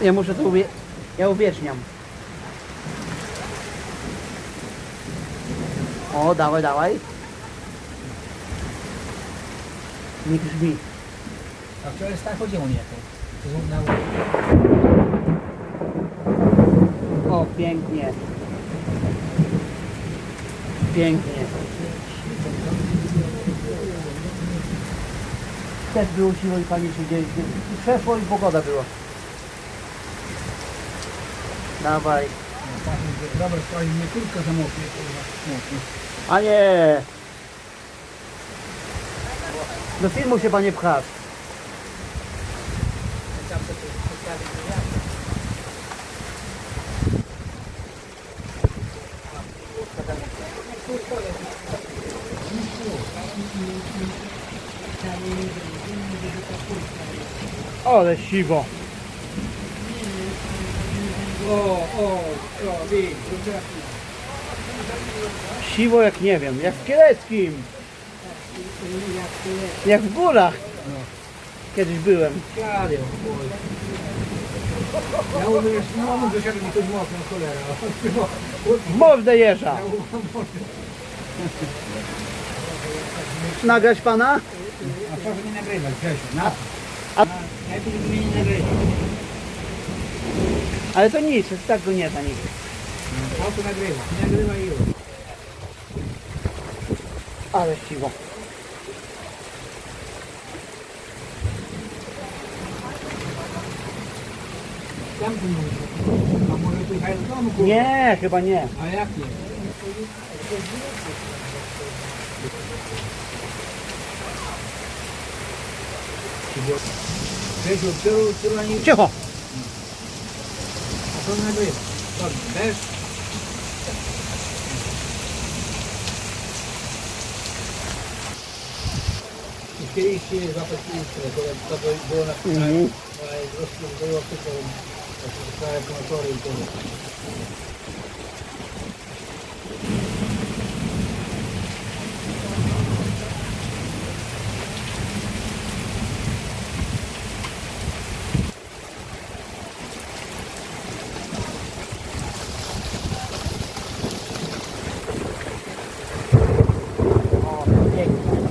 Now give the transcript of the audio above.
Ja muszę to uwie... Ja uwieczniam. O, dawaj, dawaj. Nie grzmi. A wczoraj chodziło nie to. Na O, pięknie. Pięknie. Też było siło i panicznie gdzieś. I przeszło i pogoda była. Dawaj. Dobra, sprawi mnie kurtka zamoknie. A nie! Do filmu się panie pchasz. Ale siwo. O, o, o, widzisz, Siwo jak nie wiem, jak w Kieleckim. Jak w górach. Kiedyś byłem. Kary, oj. Ja no mam do siebie mi mocno, cholera. W mordę jeża. Nagrać pana? A proszę nie nagrywać, Grzesiu, na A- Najpierw mnie nie nagrywać. Ale to nic, tak go nie da nigdy. Proszę nagrywać, nie nagrywaj już. Ale siwo. Tam tu. A może tu jechać do domu, kurwa? Nie, chyba nie. A jak nie? Grzesiu, tylu, tylu ani... Cicho. A co nagrywa? Co, deszcz? I Chcieliście złapać listę, bo to by było na Mhm. po prostu było tylko całe kontory i to. Okay.